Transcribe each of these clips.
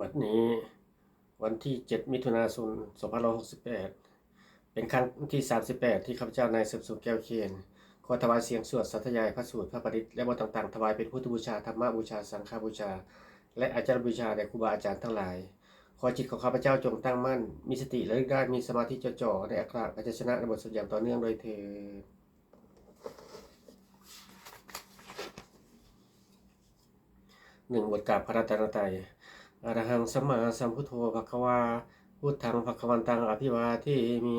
บัดนี้วันที่ 7 มิถุนายน2568 เป็นครั้งที่ 38 ที่ข้าพเจ้านายสืบสุขแก้วเคียนขอถวายเสียงสวดสัทยายพระสูตรพระปริตและบทต่างๆถวายเป็นพุทธบูชาธรรมบูชาสังฆบูชา และอาจารย์บูชาแด่ครูบาอาจารย์ทั้งหลาย ขอจิตของข้าพเจ้าจงตั้งมั่น มีสติและลึกได้มีสมาธิจดจ่อในอักขระพยัญชนะในบทสวดอย่างต่อเนื่องโดยเธอหนึ่งบทกราบพระรัตนตรัย อรหังสัมมาสัมพุทโธภควาพุทธังภควันตังอภิวาเทมิ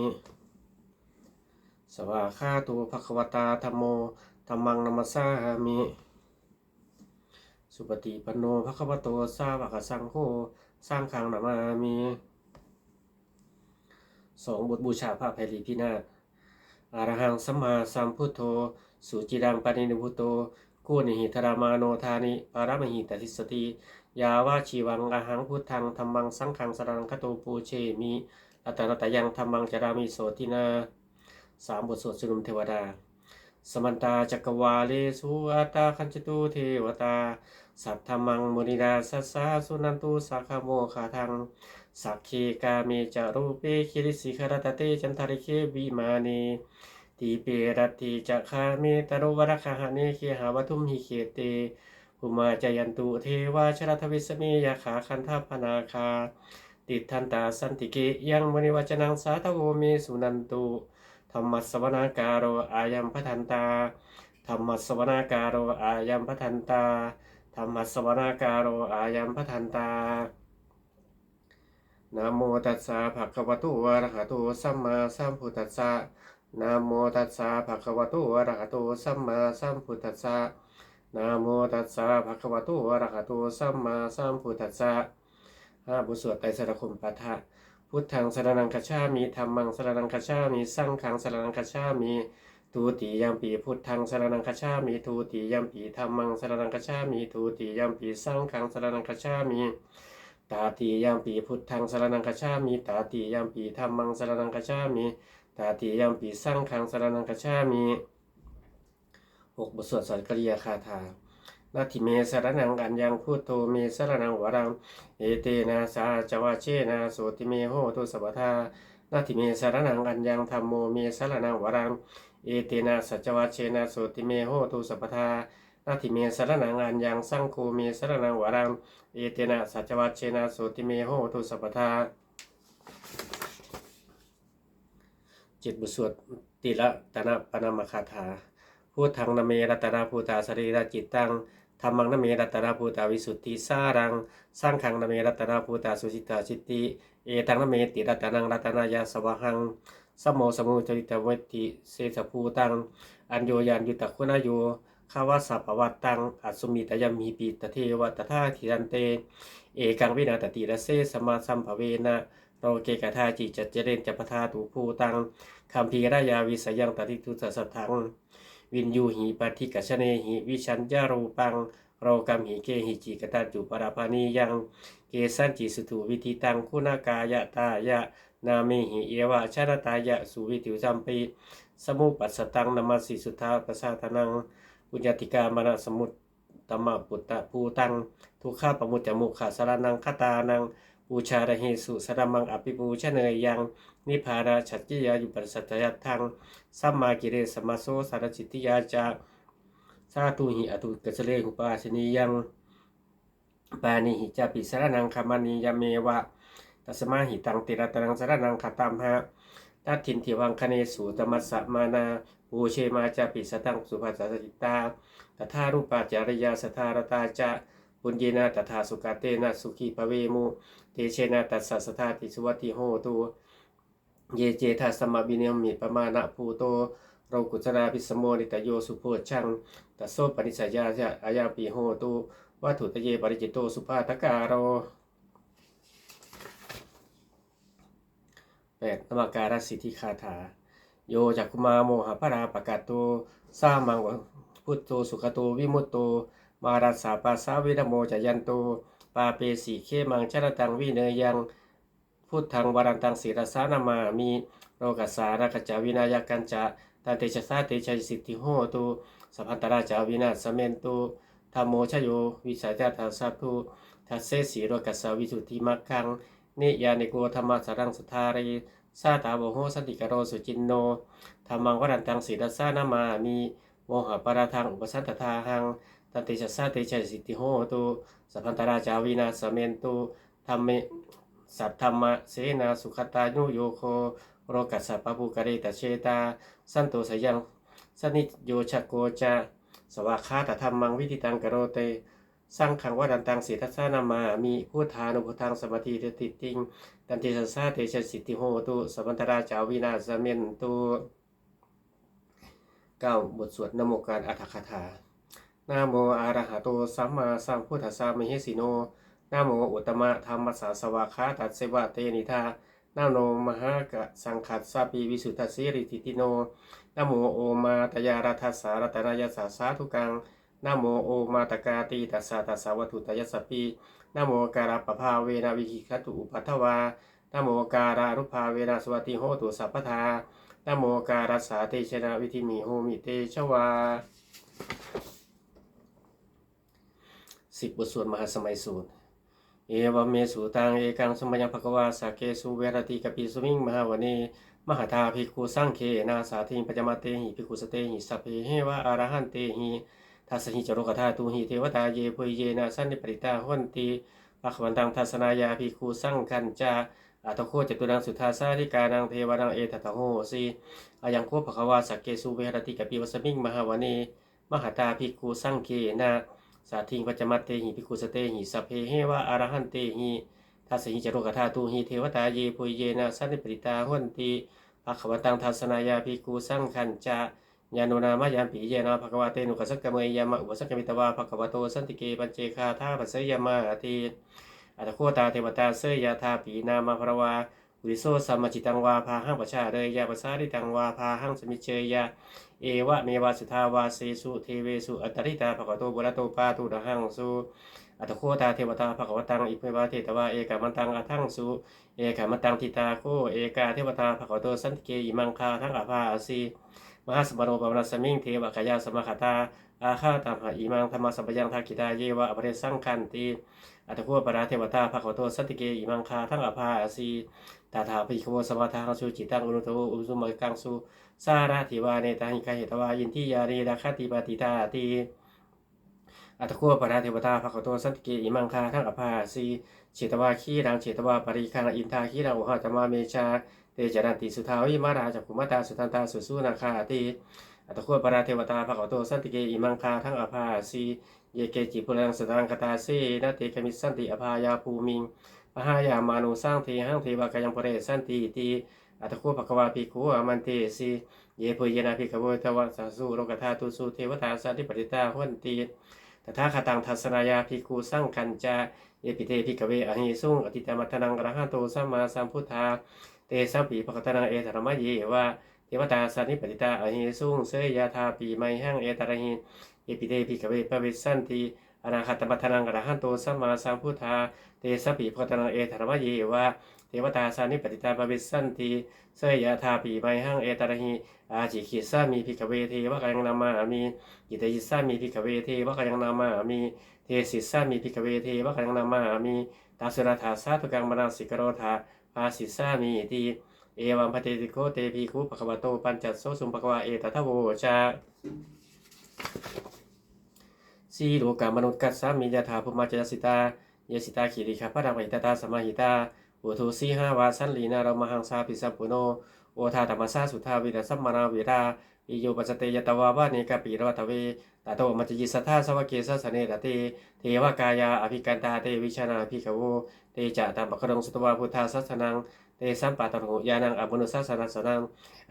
สวาคาตูภควตาธรรมโมธรรมังนัมสสามิ สุปฏิปันโนภควโตสาวกสังโฆสร้างขังนามามีสองบทบูชาพระภัยรีพินาศอรหังสัมมาสัมพุทโธ สุจิรังปณินิพุตโตกูนิหิธรามาโนธานิปารมหิตติสติ ยาวาชีวังอาหังพุทธังธรรมังสังขังสรังคโตปูเชมิอัตตนตยังธรรมังจารามิโสตินาสามบทสวดสรุมเทวดา สมันตาจักวาเลสุอัตตาคันจตุเทวตา สัทธมังมุนิดาสัสสาสุนันตุสักขโมขาทังสักขีกาเมจารูเปคิริสิขรตเตจันทริเควิมานีตีเปรติจักขาเมตโรวรคาหาเนเคหาวัตุมหิเคเต ภูมาจายันตุเทวาชรทวิสเมยาขาคันทพนาคา ติทันตาสันติเกยังมณิวัจนังสาทโวเมสุนันตุธรรมสวนาการโรอายัมพทันตาธรรมสวนาการโรอายัมพทันตาธรรมสวนาการโรอายัมพทันตานะโมตัสสะภะคะวะโตอะระหะโตสัมมาสัมพุทธัสสะนะโมตัสสะภะคะวะโตอะระหะโตสัมมาสัมพุทธัสสะ นะโมตัสสะภะคะวะโตอะระหะโตสัมมาสัมพุทธัสสะห้าบุสวดไตรสรคมปาฐะพุทธังสรณังคัจฉามิธัมมังสรณังคัจฉามิสังฆังสรณังคัจฉามิทูติยัมปีพุทธังสรณังคัจฉามิทูติยัมปีธัมมังสรณังคัจฉามิทูติยัมปีสังฆังสรณังคัจฉามิตาติยัมปีพุทธังสรณังคัจฉามิตาติยัมปีธัมมังสรณังคัจฉามิตาติยัมปีสังฆังสรณังคัจฉามิ หกบทสวดสัตกริยาคาถานาทิเมสรนังอัญญังพุทโธเมสรนังวรัง เอเตนะสาจวาเชนะโสติเมโหตุสัพทานาทิเมสรนังอัญญังธรรมโมเมสรนังวรัง เอเตนะสัจวาเชนะโสติเมโหตุสัพทานาทิเมสรนังอัญญังสังโฆเมสรนังวรัง เอเตนะสัจวาเชนะโสติเมโหตุสัพทาเจิตบุตรสวดติละตนะปนามคาถา พูดทางนเมรัตนาภูตาสรีระจิตตังธรรมังนเมรัตนาภูตาวิสุทธิสารัง สร้างขังนเมรัตนาภูตาสุจิตาจิติ เอตังนเมติรัตนังรัตนายาสวะหังสมโมสมุจริตเวทิเสสภูตัง อัญโยยานยุตตะคุณโยขาวาสัพวัตตัง อัสุมิตยมมีปีตเทวตถาธิรันเต เอกังวินาตติระเสสมาสัมภเวนะโรเกกทาจิจัจเจเรนจัปทาตูภูตังคัมภีรายาวิสยังตติทุสสัทธัง วินยูหีปฏิกัชเนหิ วิชัญญารูปังโรกัมหิเกหิจิกตันจุปราปานียังเกสันจิสุตุวิธิตังคุณากายะตายะนามิหิเอวะชนะตายะสุวิติวจัมปีสมุปัสสตังนามาสิสุทธาปสาทนังปุญญาติกามณสมุตตมะปุตตะภูตัง ทุกข้าปมุจจมุขาสารนังคตานังปูชาระเหสุสรมังอภิปูชเนยยัง นิพพานาชัจจิยายุปัสสัตยัตทังสัมมากิเลสมาโซสารจิตติยาจาสาตุหิอตุกัสเลหุปาชนียังปานิหิจาปิสารนังคามานียเมวะตัสมาหิตังติรัตนังสารนังคตัมหะตัดทินทิวังคเนสูตมัสสะมานาปูเชมาจาปิสตังสุภาษาจิตตาตถารูปาจารยาสทารตาจะปุญญนาตถาสุกาเตนะสุขีปเวมุเตเชนะตัสสะสทาติสุวัติโหตุ เยเจทัสมะบิเนมิปมาณะภูโตโรกุจนาพิสโมนิตโยสุโพชังตัสโสปนิสัยยาจะอายาปีโหตุวัตถุตเยปริจิตโตสุภาตการโรแปดนมาการสิทธิคาถา โยจักุมาโมหะพราปะกาโตสร้างมังวพุทโตสุขโตวิมุตโต มารัสสาปัสสาวินโมจะยันโต ปาเปสีเคมังชรตังวิเนยัง พุทธังวรันตังศีรสานามามีโรกัสสารกจาวินายกันจะตันเตชะสาเตชัยสิทธิโหตุสัพพันตราจาวินาศเมนตุธรรมโมชโยวิสัยตถาสัพทุทัสเสสีโรกัสสาวิสุทธิมักขังนิยานิโกธรรมะสรังสทารีสาตาโบโหสันติกโรสุจินโนธรรมังวรันตังสีดัสานามามีโมหะปาราทังอุปสันตทาหังตันติชัสสะเตชะสิทธิโหตุสัพพันตราจาวินาสเมนตุธรรมเม สัทธรรมะเสนาสุขตานุโยโคโรกัสสะปะปุกะเรตเชตา สันโตสยังสนิโยชะโกจาสวากาตธรรมังวิธิตังกโรเตสร้างขังว่าดันตังสีทัสานามา มีผู้ทานุพุทธังสมาธิเตติติง ดันติสัสสาเตชะสิทธิโหตุสัมพันตราจาวินาสเมนตุเก้าบทสวดนโมการอัตถคาถานะโมอะรหะโตสัมมาสัมพุทธัสสะมหิสิโน นโมอุตมะธรรมสสาสวากขาตัสเสวะเตนิธานโนมหากะสังขัสสะปีวิสุทธสิริติติโนนโมโอมาตยารัทัสสารัตนายสสาสาธุกังนโมโอมาตกาตีตัสสะตัสสะวัตุตยสสปีนโมการปภาเวนะวิหิคัตุอุปัทวานโมการารุภาเวนะสวัติโหตุสัพพทานโมการัสสาเตชนะวิธิมิโหมิเตชวาสิบบทสวดมหาสมัยสูตร เอวเมสุตังเอกังสมัยังภควาสาเกสุเวรติกปิสุมิงมหาวเนมหาทาภิกขุสังเคนาสาทิงปัจมาเตหิภิกขุสเตหิสัพเพเหวะอารหันเตหิทัสหิจโรกธาตุหิเทวตาเยปุยเยนะสันนิปริตาหนติปัขวันตังทัสนายาภิกขุสังกันจาอัตโคจตุนังสุทธาสาธิกานังเทวนังเอตตะโหสีอายังโคภควาสักเกสุเวรติกปิวสมิงมหาวเนมหาตาภิกขุสังเคนา สาทิงปัจจมาเตหิภิกุสเตหิสัพเพเหวะอารหันเตหิทัสสหิจโรกธาตุหิเทวตาเยปุยเยนะสันนิปริตาหุนติภควตังทัสนายาภิกุสังขันจะญาณุนามายามปีเยนะภควาเตนุกัสสกกเมยยามะอุปสักกมิตวาภควโตสันติเกปัญเจคาธาปัสยามาอติอัตโคตาเทวตาเสยยาธาปีนามาภรวา อุริโสสัมมจิตังวาพาหังปชาเรยยาปัสสาริตังวาพาหังสมิเชยยาเอวะเมวาสุทาวาเสสุเทเวสุอัตตริตาภควโตบุรโตปาตุระหังสุอัตโคตาเทวตาภควตังอิเพวาเทตวาเอกามันตังอัทังสุเอกามัตตังทิตาโคเอกาเทวตาภควโตสันติเกอิมังคาทั้งอาภาอาสีมหาสมโนปวนสมิงเทวกายาสมคตาอาฆาตามหาอิมังธรรมสัมปยังทากิตาเยวะอภเรสังคันติอัตโคปราเทวตาภะควโตสันติเกอิมังคาทั้งอาภาอาสี ตาถาภิกขวสมาทาหังสุจิตังอุรุโตอุสุมกังสุสาราธิวาเนตาหิกาเหตวายินทิยารีราคติปฏิตาติอัตโคปราเทวตาภคโตสันติเกอิมังคาทั้งอภาสีเฉตวาขีรังเฉตวาปริคังอินทาขีรังโอหะตมาเมชาเตจรันติสุทาวิมาราจักขุมาตาสุทันตาสุสุนาคาติอัตโคปราเทวตาภคโตสันติเกอิมังคาทั้งอภาสีเยเกจิปุรังสตังกตาเสนาเตกมิสันติอภายาภูมิง ปหายามานุสร้างเทหังเทวากายังปเรสันติติอัตโคภควาภิกขุอมันเตสีเยเพยนาภิกขโวทวสาสุโรกธาตุสุเทวตาสันติปริตาหวนติตถาคตังทัสนายาภิกขุสังคัญจาเอปิเตพิกเวอหิสุงอติตามัทนังอรหันโตสัมมาสัมพุทธาเตสัปีปะกตนังเอตระมะเยวะเทวตาสันนิปติตาอหิสุงเสยยาธาปีไมหังเอตระหิเอปิเตพิกเวปะเวสันติอนาคตมัทนังอรหันโตสัมมาสัมพุทธา เตสปีปะกตนังเอตระมะเยวะเทวตาสันนิปติตาปะเวสันติเสยยาธาปีไมหังเอตระหิอาจิคิสามีพิกเวเทวะกังนามามีกิเตยิสามีพิกเวเทวะกังนามามีเทศิสามีพิกเวเทวะกังนามามีตาสุรธาสาธุกังมนาสิกโรธาภาสิสามีติเอวัมพเตติโคเตพีคุปะควะโตปัญจโสสุมปะควะเอตทะโวชาสีโลกามนุษย์กัสสามียาถาภุมาจยสิตา เยสิตาขีริคาพระรามิตาตาสมาหิตาอุทุสีหาวาสันลีนารมหังสาปิสัพปุโนโอทาธรรมสาสุทาวิรัสมมานาวิราอิโยปัสเตยตวาวาเนกาปีรวัตเวตาโตมัจจิสัทธาสวะเกสสเนตเตเทวกายาอภิกันตาเตวิชนาภิกขโวเตจะตามปะครงสุตวาพุทธาสัสนังเตสัมปะตะโหยานังอบุนุสัสนัสนัง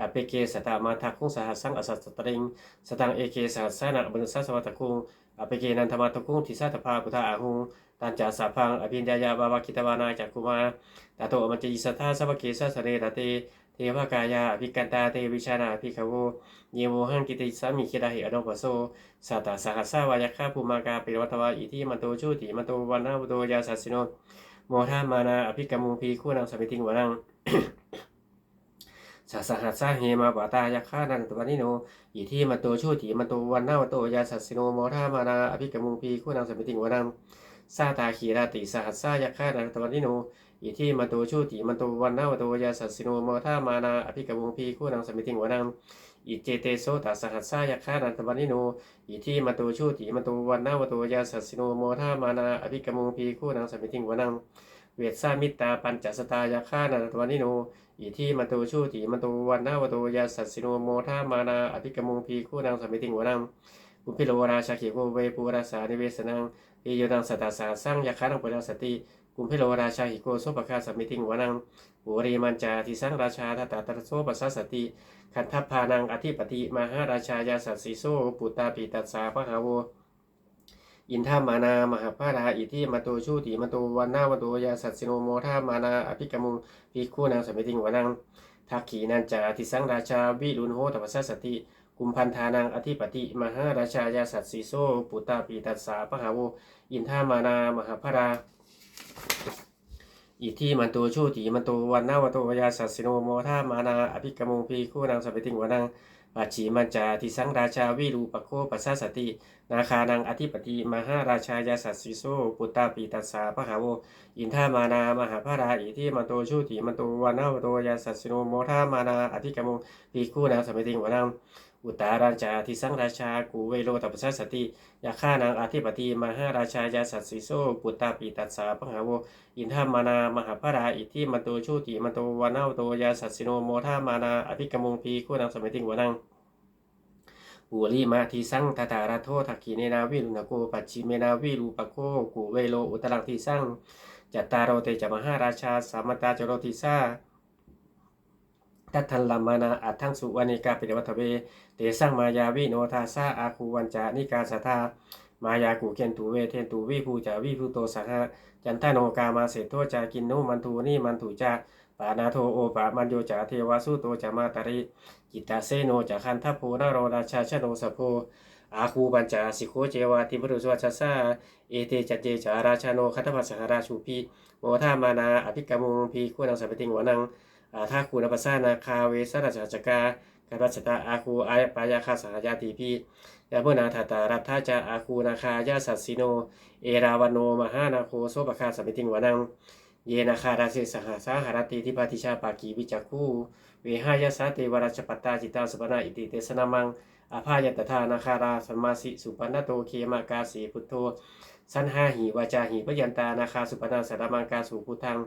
อเปเกสตามาทักคุงสหัสสังอสัสตริงสตังเอเกสหัสสนังอบุนุสัสวัตคุงอเปเกนันธมาตคุงทิสัตภาพุทธาอาหุง ตันจาสาพังอภิญญายาบาวาคิตวานาจักกุมาตาโตมัจจิสัทธาสวะเกสสเนตเตเทวกายาภิกันตาเตวิชานาภิกขโวเยโวหังกิติสามีคิดาหิอโนปโสสัตตสหัสสาวายคาภูมากาปิรวัตวาอิทิมันโตชูติมันโตวันนาบุโตยาสัสสิโนโมทามานาอภิกรรมุพีคู่นางสมิติงวนังสัสหัสสาเฮมาบาตายาคานันตวันิโนอิทิมันโตชูติมันโตวันนาบุโตยาสัสสิโนโมทามานาอภิกรรมุพีคู่นางสมิติงวนัง ซาตาขีราติสหัสสายาคานันตวันนิโนอิทิมันโตชูติมันโตวันนาวโตยาสัสสิโนโมทามานาอภิกมุงพีคู่นางสมิติงวนังอิเจเตโสตัสหัสสายาคานันตวันนิโนอิทิมันโตชูติมันโตวันนาวโตยาสัสสิโนโมทามานาอภิกมุงพีคู่นางสมิติงวนังเวทสามิตาปัญจสตายาคานันตวันนิโนอิทิมันโตชูติมันโตวันนาวโตยาสัสสิโนโมทามานาอภิกมุงพีคู่นางสมิติงวนังอุพิโลราชาเขิโกเวปูราสานิเวสนัง เอโยนังสัตาสาสร้างยาคานังปุรังสติกุมเพโลราชาหิโกโสปะคาสมิติงวานังปุริมันจาทิสังราชาทัตตาตระโสปัสสติขันทัพพานังอธิปติมหาราชายาสัสสิโสปุตตาปิตัสสาพะหาโวอินทามานามหาภาราอิทิมาโตชูติมาโตวันนาวโตยาสัสสิโนโมทามานาอภิกมุงภิกขุนางสมิติงวานังทักขีนันจาทิสังราชาวิรุณโหตปัสสสติ กุมพันธานังอธิปติ มหาราชายาสัตสีโซ ปุตตาปีตัสสาปะหาโวอินทามานามหาภราอิที่มันโตชูติมันโตวันนาวโตยาสัสสิโนโมทามานาอภิกมุงพีคู่นางสเปติงวนังปัจฉิมันจาทิสังราชาวิรูปโคปัสสสติ นาคานังอธิปติมหาราชายาสัสสิโซปุตตาปีตัสสาปะหาโวอินทามานามหาภราอิที่มันโตชูติมันโตวันนาวโตยาสัสสิโนโมทามานาอภิกมุงพีคู่นางสเปติงวนัง อุตาราชาทิสังราชากูเวโรตัปสัสสติยาฆ่านางอธิปติมหาราชายาสัสสิโซปุตตาปีตัสสาปะหาโวอินทามานามหาภราอิทิมันโตชูติมันโตวานาโตยาสัสสิโนโมทามานาอภิกมงพีคู่นางสมัยติงวานังปุริมาทิสังตตาราโททักขีเนนาวิรุณโกปัจฉิเมนาวิรูปโคกูเวโลอุตรังทิสังจัตตารโรเตจมหาราชาสามตาจโรติสาทัตทันลัมานาอัตทังสุวรรณิกาปิเดวัตเว เตสังมายาวิโนทาซาอาคูวันจานิกาสัทธามายากูเกนตูเวเทนตูวิภูจาวิภูโตสหะจันทโนกามาเสโทจากินโนมันตูนี่มันตูจาปานาโทโอปามันโยจาเทวาสุโตจามาตริจิตาเซโนจาคันทัพโพนาโรราชาชโนสโพอาคูบัญจาสิโคเจวาติมรุสวัชสาเอเตจัจเจจาราชาโนคัตถมัสหราชูพีโมทามานาอภิกรมุงพีคู่นางสัพติงวนังอาทาคูนปัสสานาคาเวสราชจักา การรัชตาอาคูอายปายาคาสหายาติพียาพื่นาถาตารับท่าจาอาคูนาคายาสัสสิโน เอราวันโนมหานาโคโซปคาสมิติงวานัง เยนาคาราเสสหาสาหารติทิปาติชาปากีวิจักคูเวหายาสาเตวราชปัตตาจิตาสุปนาอิติเตสนามังอาภายตถานาคาราสัมมาสิสุปนโตเคมากาสีพุทโธสันหาหิวาจาหิปยันตานาคาสุปนาสัตมังกาสุพุทัง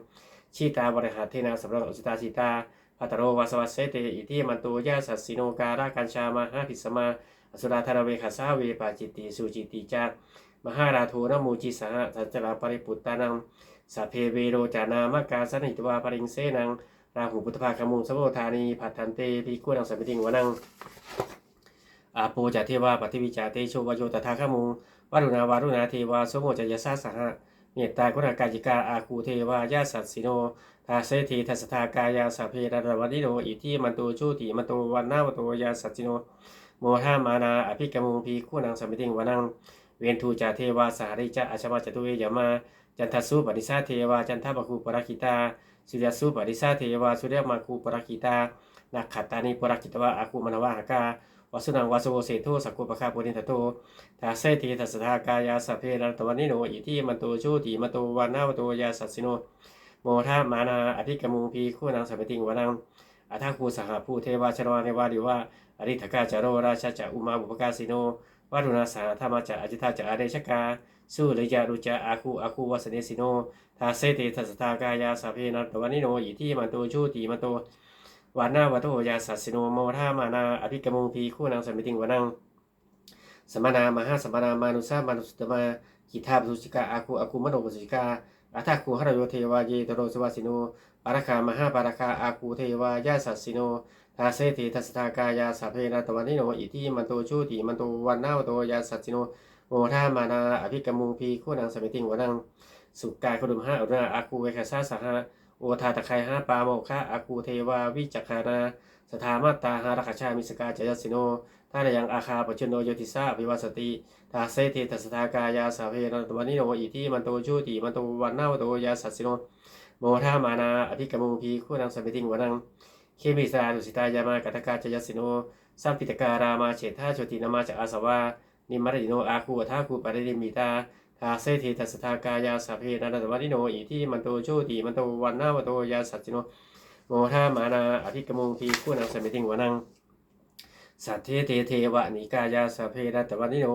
ชีตาบริหารเทนาสำหรับอุสตาสิตา พัตโรวาสวัสเสเตอิทิมันโตยาสัสสิโนการากัญชามหาภิสมาอสุราธารเวขัสสาเวปาจิตติสุจิตติจามหาราโทนมูจิสหสัจจราปริปุตตานังสัพเพเวโรจานามกาสนิตวาปริงเสนังราหูพุทธภาคมุงสมุทานีผัตทันเตภิกขุนังสัมปิติงวนังอาโปจาเทวาปฏิวิจาเตโชวโยตถาคมุงวารุณาวารุณาเทวาสมโมจยสาสหะเมตตากุณากาจิกาอาคูเทวายาสัสสิโน ทาเสธีทัสทากายาสพเพระระวันิโนอิทิมันโตชูติมันโตวันนาวโตยาสัจจิโนโมหามานาอภิกมุงพีคู่นางสมิติงวานังเวนทูจาเทวาสาริจาอาชมาจตุเวยามาจันทสุปนิสาเทวาจันทบคูปราคิตาสุริยสุปนิสาเทวาสุริยมาคูปราคิตานักขัตตานิปราคิตวะอาคูมนวะหากาวสุนังวาสุโเสโทสักกุปคาปุรินทโตทาเสธีทัสทากายาสพเพรัตวันิโนอิทิมันโตชูติมันโตวานนาวโตยาสัสสิโน โมทามานาอภิกมุงพีคู่นางสัมปติงวานังอัทาคูสหภูเทวาชรวาเนวาดิวาอริทกาจาโรราชาจะอุมาบุปกาสิโนวารุณาสาธรรมจะอจิตาจะอาเดชกาสู้เลยจารุจาอาคูอาคูวัสเนสิโนทาเสติทัสทากายาสพเพนัตวันิโนอิทิมันโตชูติมันโตวานาวโตยาสัสสิโนโมทามานาอภิกมุงพีคู่นางสัมปติงวานังสมนามหาสมนามานุสามานุสตมากิทาปุสิกาอาคูอาคูมโนปุสิกา อัตาคูหรโยเทวาเยตโรสวาสิโนปารคามหาปารคาอาคูเทวายาสัสสิโนทาเสติทัสทากายาสัพเพนาตวันนิโนอิทิมันโตชูติมันโตวันนาโตยาสัสสิโนโมทามานาอภิกมุงพีคู่นางสมิติงวนังสุกายขดุมห้าอุณาอาคูเวคาซาสหะโอทาตะไคห้าปาโมคะอาคูเทวาวิจักขานาสถามาตาหารักชามิสกาจยสิโน ถ้าได้ยังอาคาปชโนโยติสาวิวัสติทาเซเทตัสทากายาสาเพนันตวันิโนอิทิมันโตชูติมันโตวันนาวโตยาสัสสิโนโมทามานาอภิกรมุงพีคู่นางสมิติงวนังเคมิสาดุสิตายามากัตกาจยสิโนสัมปิตการามาเฉทาโชตินามาจากอาสวานิมาริโนอาคูทาคูปาริมิตาทาเซธิทัสทากายาสาเพนันตวันิโนอิที่มันโตโชติมันโตวันนาวโตยาสัจจิโนโมทามานาอภิกรมุงทีผู้นำสมิติงวนัง สัทเทเทเทวะนิกายาสาเพนันตวันิโน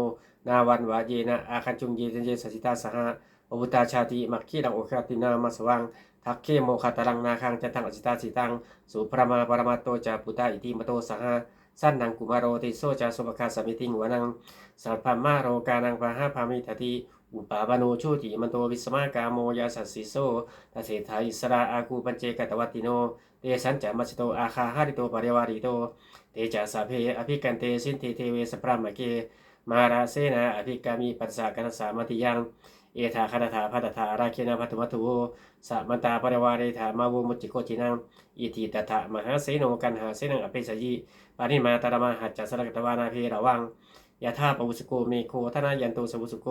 นาวันวาเยนะอาคันจุงเยเจเจสัจิตาสหะอวุตาชาติมักขีดังโอคาตินามาสวังทักเคโมคาตรังนาคังจันทังอจิตาสิตังสุพระมาปรมาโตจาปุตตาอิติมโตสหะสั้นนังกุมารโรติโซจาสุปคาสมิติงวนังสัพพมาโรกานังปะหาพามิตติอุปาบาโนโชติมันโตวิสมากาโมยาสัสสิโซตเสถาอิสราอาคูปัญเจกตวัตติโนเตสันจะมัชโตอาคาหาริโตปริวาริโต เตจาสาเพอภิกันเตสินเทเทเวสพรามเกมาราเสนาอภิกามีปัสสะกันสามติยังเอธาคณถาพัตถาราเคนะพัตุมัตุโวสัมตาปริวาริธามาวุมุจิโกจินังอิทิตถะมหาเสโนกันหาเสนังอภิสยิปานิมาตารมาหัจจสรกตวานาเพระวังยะธาปวุสโกเมโคธนายันโตสวุสโก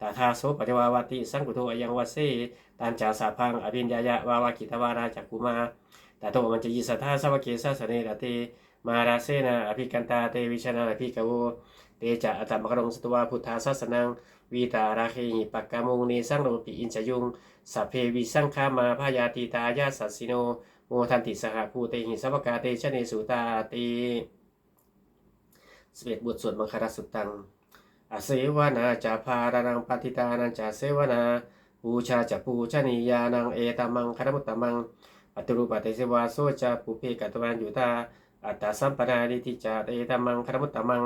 ตาทาโสปฏิวาวาติสังกุโทอยังวัสเซตันจาสาพังอภิญญายะวาวากิตวาราจักกุมาตาโตมันจะยิสัทธาสวะเกสะสเนรเต มาราเซนาอภิกันตาเตวิชนาอภิกโวเตจะอัตมกรงสตวาพุทธาสัสนังวีตาราเคหิปักกามุงเนสังโรปิอินจยุงสัพเพวิสังฆามาพายาติตายาสัสสิโนโมทันติสหภูเตหิสัพกาเตชะเนสุตาติสเวดบทสวดมังคารสุตังอาเสวนาจะพารานังปฏิตานังจะเสวนาปูชาจะปูชนียานังเอตามังคารมุตตมังอัตุรุปฏิเสวาโซจะปุเพกัตวันยุตา อัตตาสัมปนาดิทิจาเอตมังคารมุตตมัง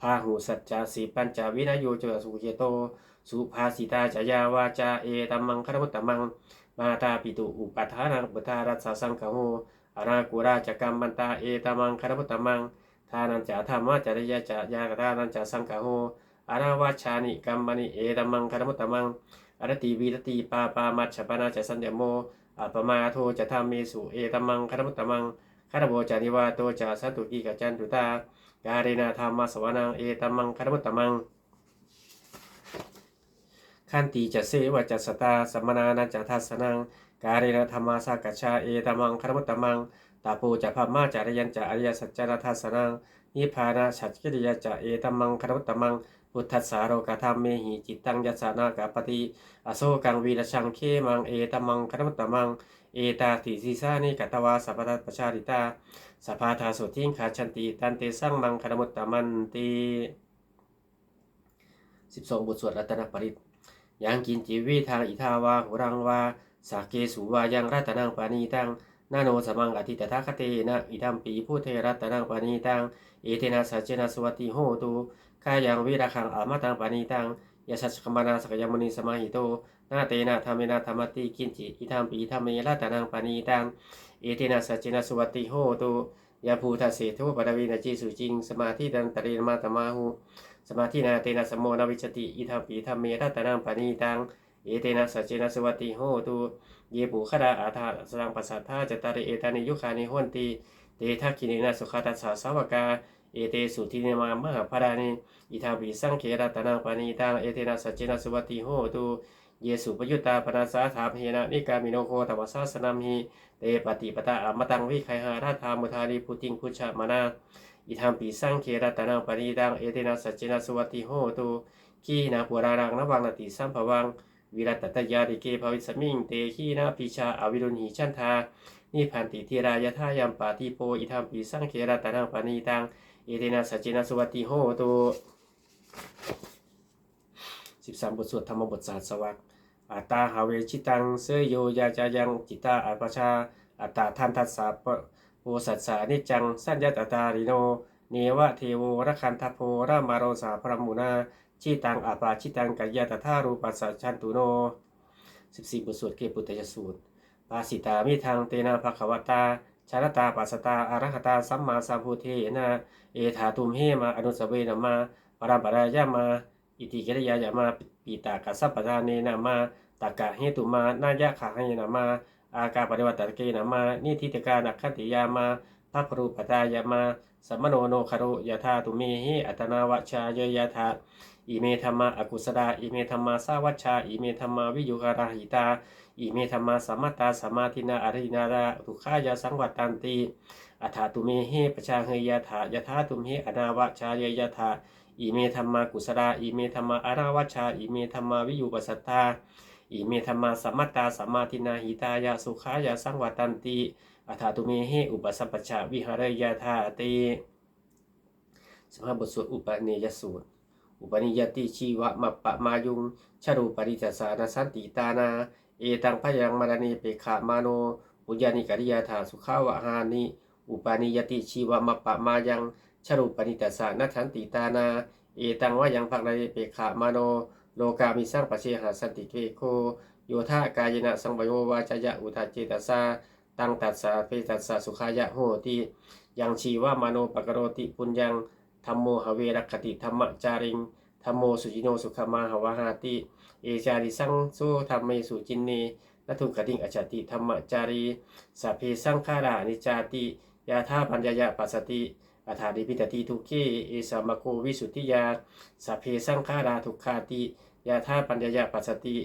พาหูสัจจาสีปัญจวินโยจสุเจโต สุภาสิตาจายาวาจาเอตมังคารมุตตมัง มาตาปิตุอุปัฏฐานังปุทารัสสังฆโหอารากุราจกรรมมันตาเอตมังคารมุตตมังทานันจาธรรมะจริยจายากทานันจาสังฆโหอาราวาชานิกัมมานิเอตมังคารมุตตมังอรติวีรติปาปามัชปนาจสัญญโมอัปมาโทจะธรรมเมสุเอตมมังคารมุตตมัง คารโบจานิวาโตจะสัตุกิกจันตุตากาเรนาธรรมสวนังเอตัมมังคารมุตตมังขันติจะเสวจัสตาสัมมนานาจะทัสนังกาเรนะธรรมาสากัจฉาเอตัมมังคารมุตตมังตาโพจะพมาจารยันจะอริยสัจจนาทัสนังนิพพานาฉัจกิริยะจะเอตัมมังคารมุตตมัง พุทธัสสาโรกธรรมเมหิจิตตังยัสสานากาปฏิอโศกังวีรชังเคมังเอตมังคารมตมังเอตาติสีสานิกตวาสัพพะปชาริตาสภาทาสุทิงขาชันติตันเตสังมังคารมุตตมันติสิบสองบทสวดรัตนปริตยังกินจิวิทางอิทาวาหุรังวาสาเกสุวายังรัตนังปานีตังนาโนสมังอธิตถาคเตนะอิดัมปีผู้เทรัตนังปานีตังเอเทนะสัจเจนะสวัติโหตุ กายังวิราคังอามาตังปานิตังยาสัชคมานาสกยมุนีสมาหิโตนาเตนะธรรมนะธรรมติกินจิอิธรรมปีธรรมเมรัตานังปานิตังเอเทนะสัจเจนะสวัติโหตุยาภูทัสเสทุปดวินาจีสุจิง สมาธิดันตเรนมาตมาหูสมาธินาเตนะสมโมนวิจติอิธรรมปีธรรมเมรัตานังปานิตังเอเตนะสัจเจนะสวัติโหตุเยปุขดาอาธาสรังปัสสัทธาจตาริเอตานิยุคานิหวนติเตทักขินินาสุขตัสสะสาวกา เอเตสุทินมามหาพรานิอิทาปิสังเขรัตนังปานีตังเอเทนะสัจเจนะสุวัติโหตุเยสุปยุตตาปนาสาถามเฮนะนิกามิโนโคตวสาสนามิเตปฏิปตาอมตังวิไคหาราธามุทาริพุติงพุชามานาอิทามปิสังเขรัตนังปานีตังเอเทนะสัจเจนะสุวัติโหตุขีนาปุรารังนวังนติสัมภวังวิรัตตยาดิเกภวิสมิงเตขีนาปิชาอวิรุณหิชันทานิพันติเทรายทายัมปาติโปอิธรรมปิสังเขรัตนังปานีตัง เอเตนะสัจเจนะสวัติโหตุสิบสามบทสวดธรรมบทสาสวักอัตตาหาเวชิตังเสยโยยาจายังจิตตาอัปชาอัตตาทันทัสสะโอสัสสานิจังสัญญาตตาริโน เนวะเทโวรคันทโพรามาโรสาพรมุนาชิตังอาปาชิตังกัยยะตถารูปัสสะชันตุโนสิบสี่บทสวดเกปุตตยสูตรปาสิตามิทางเตนะภควตา ชารตาปัสตาอารหตาสัมมาสัมพุทเทนะเอธาตุมเฮมาอนุสเวนามาปรามปรายามาอิติกิริยายามาปีตากัสสะปะทาเนนามาตากะเฮตุมานายะขาให้นามาอากาปริวัตตะเกนามานิทิตกานักขันติยามาภาพรูปตายามาสัมโนโนคารุยธาตุเมหิอัตนาวชาเยยะธาอิเมธรรมาอกุสดาอิเมธรรมาสาวัชชาอิเมธรรมาวิยุการาหิตา อิเมธรรมาสัมมาตาสัมมาธินาอรินาราทุขายาสังวัตตันติอัฏฐาตุเมเฮปชาเฮยะถายะธาตุมเฮอนาวชายยะถาอิเมธรรมากุสลาอิเมธรรมาอาราวัชาอิเมธรรมาวิยุปสัทธาอิเมธรรมาสัมมัตาสัมมาทินาหิตายาสุขายาสังวัตตันติอัฏฐาตุเมเหอุปสัพปชาวิหารยาธาติสมาบทสวดอุปเนยสูตร อุปนิยติชีวะมัปปะมายุงชรูปริจสานสันติตานา เอตังพยังมรณีเปขามาโนปุญญานิกริยาธาสุขาวะหานิอุปนิยติชีวมัปปะมายังชรูปนิจสานัสันติตานา เอตังวะยังภักรณีเปขามาโน โลกามิสร้างปเชหาสันติเกโคโยธากายนะสังบโยวาจยะอุทาเจตสาตังตัสสะเปตัสสะสุขายะโหติยังชีวะมโนปกโรติปุญญังธรรมโมหเวรคติธรรมจาริงธรรมโมสุจิโนสุขมาหวหาติ เอจาริสังโซธรรมเมสุจินเนนัทุกติงอจติธรรมจารีสัพเพสังขารานิจจาติยาธาปัญญายะปัสสติอัฏฐาดิพิตติทุกเกเอสามโกวิสุทธิยาสัพเพสังขาราทุกขาติยาธาปัญญายะปัสสติ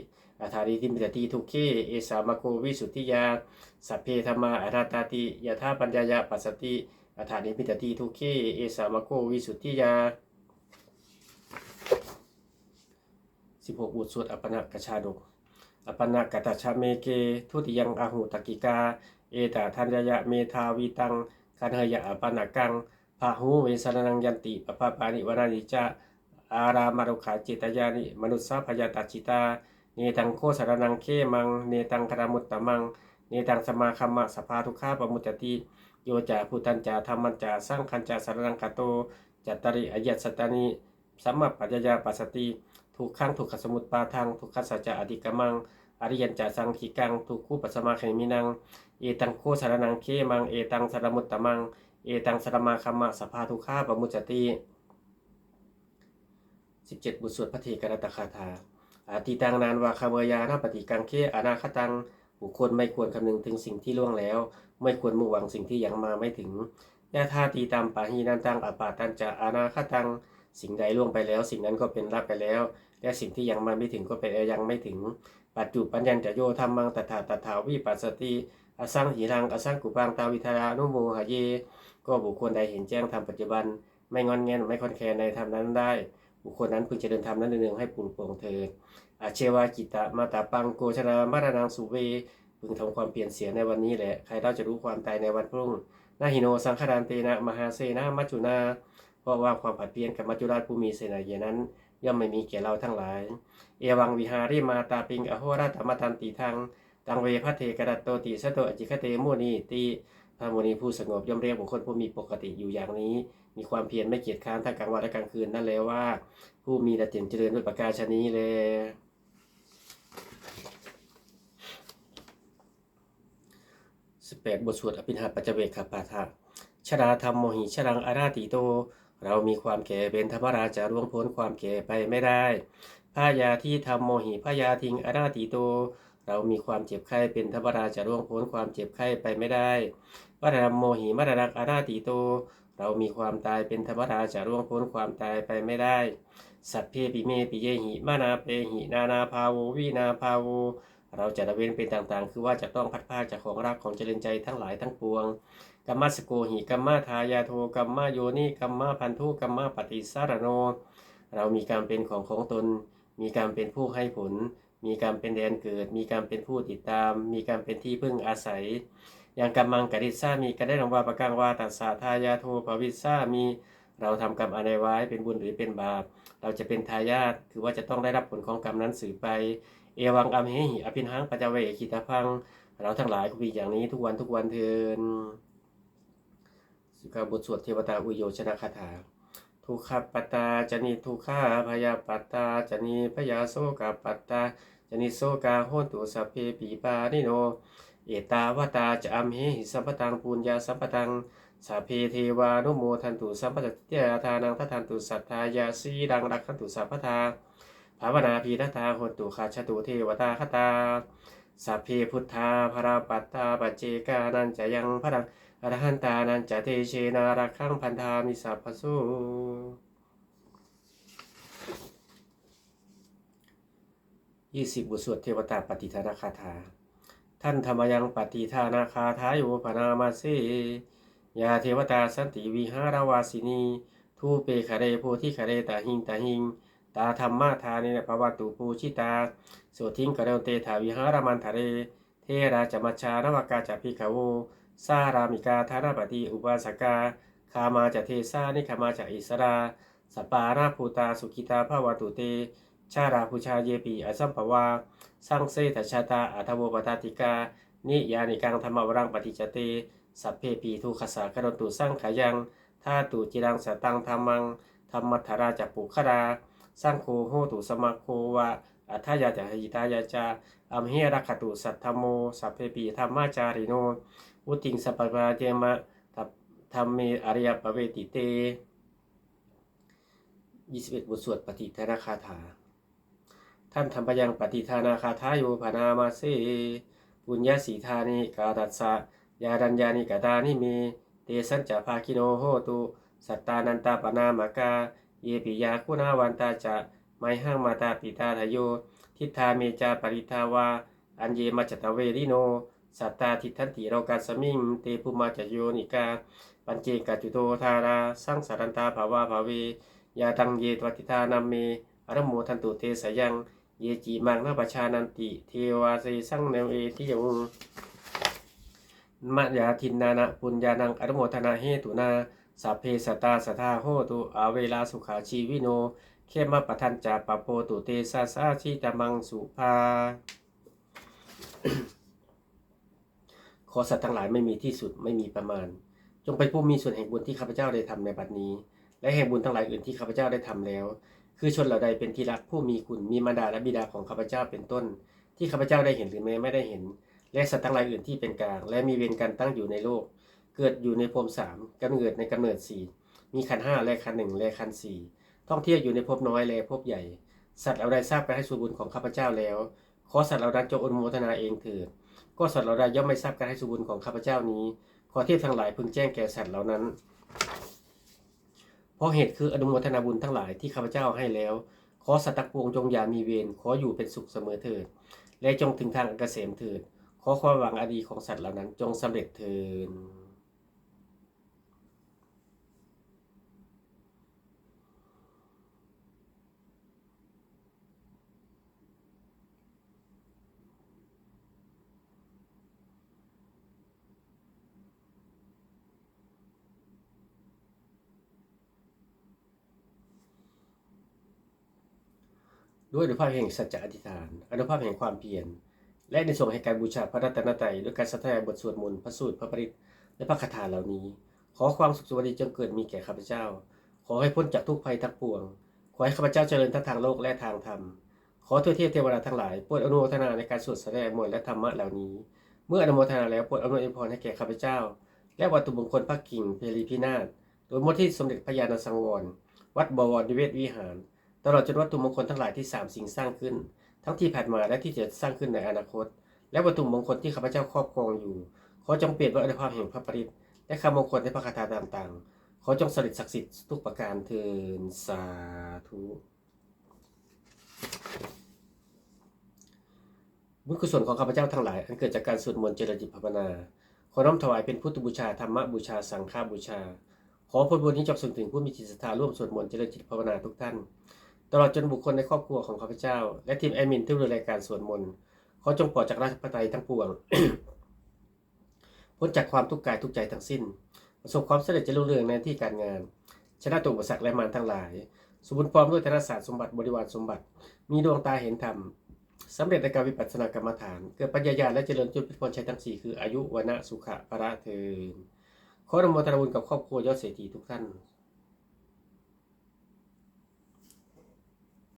อัฏฐาดิพิตติทุกเกเอสามโกวิสุทธิยาสัพเพธรรมาอรัตตาติยาธาปัญญายะปัสสติอัฏฐาดิพิตติทุกเกเอสามโกวิสุทธิยา 16 บทสวดอัปนากชาดก อัปนากตชาเมเก ทุติยังอาหูตกิกา เอตาทัญยะเมธาวีตังคันเฮยะอัปนากังพาหูเวสรนังยันติปปาปานิวรานิจะอารามารุขาจิตยานิมนุสสาพยาตาจิตา เนตังโคสรนังเคมัง เนตังคารมุตตมัง เนตังสมาคัมมะสภาทุกขาปมุตติ โยจาพุตัญจาธรรมัญจาสร้างคัญจาสรนังกโต จัตตริอยัสสตานิสัมมาปัญญายาปัสสติ ทุกขังทุกขสมุตปาทังทุกขสัจจะอธิกมังอริยัญจาสังขีกังทุกคู่ปัสมาเขมินังเอตังโคสารนังเคมังเอตังสารมุตตมังเอตังสารมาคัมมะสภาทุกขาปมุจจติ17บุตรสวดพระเทกรตคาถาอาติตังนานวาคาเวยานาปฏิกังเคอนาคตังบุคคลไม่ควรคำนึงถึงสิ่งที่ล่วงแล้ว ไม่ควรมุ่งหวังสิ่งที่ยังมาไม่ถึงยาธาตีตามปาหีนันตังอปาตันจะอนาคตัง สิ่งใดล่วงไปแล้ว สิ่งนั้นก็เป็นรับไปแล้ว และสิ่งที่ยังมาไม่ถึงก็เป็นยังไม่ถึง ปัจจุปัญญัญจะโยธรรมังตถาตถาวิปัสสติอสังหิรังอสังกุปังตาวิทยานุโมหะเย ก็บุคคลใดเห็นแจ้งธรรมปัจจุบัน ไม่งอนแงนไม่คอนแคลนในธรรมนั้นได้ บุคคลนั้นพึงเจะเดินธรรมนั้นเนืองให้ปลุกโปร่งเถิดอาเชวากิตะมาตาปังโกชนามารานังสุเวพึงทำความเปลี่ยนเสียในวันนี้แหละใครเราจะรู้ความตายในวันพรุ่งนาหิโนสังขารานเตนะมหาเสนามัจจุนาเพราะว่าความผัดเปลี่ยนกับมัจจุราชผู้มีเสนาเยนั้น ย่อมไม่มีแก่เราทั้งหลาย เอวังวิหาริมาตาปิงอโหราตมตันติทังตังเวพระเทกรัตโตติสตโตอจิคเตมุนีติพระมุนีผู้สงบย่อมเรียกบุคคลผู้มีปกติอยู่อย่างนี้ มีความเพียรไม่เกียจค้านทั้งกลางวันและกลางคืนนั่นแล้วว่า ผู้มีดเจนเจริญด้วยประกาศนี้แลสิบแปดบทสวดอภินาปัจจเวคปาทะชราธรรมโมหิชรังอาราติโต เรามีความแก่เป็นธรรมราจะร่วงพ้นความแก่ไปไม่ได้พายาที่ทำโมหิพยาทิงอาราติโต เรามีความเจ็บไข้เป็นธรรมราจะร่วงพ้นความเจ็บไข้ไปไม่ได้วรามโมหิมรรักอาราติโต เรามีความตายเป็นธรรมราจะร่วงพ้นความตายไปไม่ได้ สัพเพปิเมปิเยหิมานาเปหินานาภาโววินาภาโวเราจะละเว้นเป็นต่างๆ คือว่าจะต้องพัดพาจากของรักของเจริญใจทั้งหลายทั้งปวง กัมมาสโกหิกัมมาทายาโทกัมมาโยนิกัมมาพันธุกัมมาปฏิสารโน เรามีการเป็นของของตน มีการเป็นผู้ให้ผล มีการเป็นแดนเกิด มีการเป็นผู้ติดตาม มีการเป็นที่พึ่งอาศัยอย่างกัมมังกริซามีกระได้รางวาประกังวาตัสสะทายาโทภวิซามีเราทำกรรมอะไรไว้เป็นบุญหรือเป็นบาป เราจะเป็นทายาทคือว่าจะต้องได้รับผลของกรรมนั้นสืบไป เอวังอัมเหหิอภินหังปัจเวคิตาพัง เราทั้งหลายก็มีอย่างนี้ทุกวันทุกวันเทิน สุขบทสวดเทวตาอุโยชนะคาถา ทุกขปัตตาจนิทุกขาพยาปัตตาจนิพยาโสกาปัตตาจนิโสกาโหนตุสัพเพปีปานิโน เอตาวตาจะอัมเหหิสัมปตังปุญญาสัมปตังสัพเพเทวานุโมทันตุสัมปติเตยาทานังทัทันตุสัทธายาสีดังรักขันตุสัพพทาภาวนาพีทัตาโหนตุขาชตุเทวตาคตาสัพเพพุทธาภราปัตตาปัจเจกานันจะยังพระดัง อรหันตานันจะเทเชนารักขังพันธามิสัพพสุยี่สิบบทสวดเทวตาปฏิทานาคาถา ท่านธรรมยังปฏิทานาคาถาโยพนามาเสยาเทวตาสันติวิหารวาสินีทูเปคะเรโพธิคะเรตาหิงตาหิง ตาธรรมาทานิภวตุปูชิตาโสทิงกะเรเตถาวิหารมันทะเร เทราจมัชชานวากาจะพิขโว สารามิกาธานาปฏิอุปาสกาคามาจะเทสานิคามาจะอิสราสปาราภูตาสุกิตาภาวตุเต ชาราภูชาเยปีอสัมภวาสังเสทชาตาอัทโวปตาติกา นิยานิกังธรรมวรังปฏิจเต สัพเพปีทุขสากรตุสังขายังธาตุจิรังสตังธรรมังธรรมัทธาราจัปุขราสังโฆโหตุสมาโควะ อัทายาจะหิตายาจาอัมเฮรักขตุสัทธโม สัพเพปีธรรมาจาริโน อุติงสัพพะเจมะทัพธรรมเมอริยปเวติเต 21 บทสวดปฏิทานาคาถา ท่านทำปยังปฏิทานาคาถาโยพานามาเสปุญญาสีธานิกาตัสสะยาดัญญานิกาตานิเม เตสัญจะภาคิโนโหตุ สัตตานันตาปนามากา เยปิยาคุณาวันตาจะ ไมหังมาตาปิตาทโย ทิฏฐาเมจาปริทาวา อันเยมัจตเวริโน สัตตาทิฏฐันติโรกัสมิงเตปุมาจโยนิกา ปัญเจกัจจุโตธาราสังสารันตาภาวาภาเวยาตังเยตวัติทานัมเมอรมโมทันตุเตสยัง เยจีมังนาปชานันติ เทวาเสสังเนวเอทิยงมะยาทินนานะปุญญานังอรโมทนาเฮตุนาสัพเพสตตาสทาโหตุอาเวลาสุขาชีวิโน เข้มปะทันจาปะโปตุเตสาสาชิตามังสุภา ขอสัตว์ทั้งหลายไม่มีที่สุดไม่มีประมาณ จงเป็นผู้มีส่วนแห่งบุญที่ข้าพเจ้าได้ทำในบัดนี้ และแห่งบุญทั้งหลายอื่นที่ข้าพเจ้าได้ทำแล้ว คือชนเหล่าใดเป็นที่รักผู้มีคุณมีมารดาและบิดาของข้าพเจ้าเป็นต้น ที่ข้าพเจ้าได้เห็นหรือแม้ไม่ได้เห็น และสัตว์ทั้งหลายอื่นที่เป็นกลาง และมีเวรกันตั้งอยู่ในโลก เกิดอยู่ในภพสามกำเนิดในกำเนิดสี่มีขันห้าและขันหนึ่งและขันสี่ ท่องเที่ยวอยู่ในภพน้อยและภพใหญ่ สัตว์เหล่าใดทราบการให้ส่วนบุญของข้าพเจ้าแล้ว ขอสัตว์เหล่านั้นจงอนุโมทนาเองเถิด ก็สัตว์เหล่าใดย่อมไม่ทราบการให้ส่วนบุญของข้าพเจ้านี้ ขอเทพทั้งหลายพึงแจ้งแก่สัตว์เหล่านั้น เพราะเหตุคืออนุโมทนาบุญทั้งหลายที่ข้าพเจ้าให้แล้ว ขอสัตว์ทั้งปวงจงอย่ามีเวร ขออยู่เป็นสุขเสมอเถิด และจงถึงทางเกษมเถิด ขอความหวังอดีของสัตว์เหล่านั้นจงสำเร็จเถิด ด้วยอนุภาพแห่งสัจจะอธิษฐาน อนุภาพแห่งความเพียร และในส่วนแห่งการบูชาพระรัตนตรัยด้วยการสัทธาบทสวดมนต์พระสูตรพระปริตและพระคาถาเหล่านี้ ขอความสุขสวัสดีจงเกิดมีแก่ข้าพเจ้า ขอให้พ้นจากทุกภัยทั้งปวง ขอให้ข้าพเจ้าเจริญทั้งทางโลกและทางธรรม ขอทั่วเทพเทวดาทั้งหลายโปรดอนุโมทนาในการสวดแสดงมนต์และธรรมะเหล่านี้ เมื่ออนุโมทนาแล้วโปรดอำนวยพรให้แก่ข้าพเจ้า และวัตถุมงคลพระกิ่งเพลีพินาศโดยมดที่สมเด็จพระญาณสังวร วัดบวรนิเวศวิหาร ตลอดจนวัตถุมงคลทั้งหลายที่สามสิ่งสร้างขึ้น ทั้งที่ผ่านมาและที่จะสร้างขึ้นในอนาคต และวัตถุมงคลที่ข้าพเจ้าครอบครองอยู่ ขอจงเปลี่ยนวยอนุภาพแห่งพระปริตและคำมงคลในพระคาถาต่างๆ ขอจงสริดศักดิ์สิทธิ์ทุกประการเทินสาธุบุญกุศลของข้าพเจ้าทั้งหลาย อันเกิดจากการสวดมนต์เจริญจิตภาวนา ขอน้อมถวายเป็นพุทธบูชาธรรมบูชาสังฆบูชา ขอผลบุญนี้จงส่งถึงผู้มีจิตศรัทธาร่วมสวดมนต์เจริญจิตภาวนาทุกท่าน ตลอดจนบุคคลในครอบครัวของข้าพเจ้า และทีมแอดมินที่ดูแลการสวดมนต์ขอจงปลอดจากราชพระไตรทั้งปวงพ้นจากความทุกข์กายทุกใจทั้งสิ้น ประสบความสำเร็จเจริญเรืองในที่การงาน ชนะตัวอุปสรรคและมารทั้งหลาย สมบูรณ์พร้อมด้วยธนศาสตร์สมบัติบริวารสมบัติ มีดวงตาเห็นธรรมสำเร็จในการวิปัสสนากรรมฐาน เกิดปัญญาญาและเจริญจุดพิพลชัยทั้งสี่คืออายุวันะสุขะพระเทินขออนุโมทนาบุญกับครอบครัวยอดเศรษฐีทุกท่าน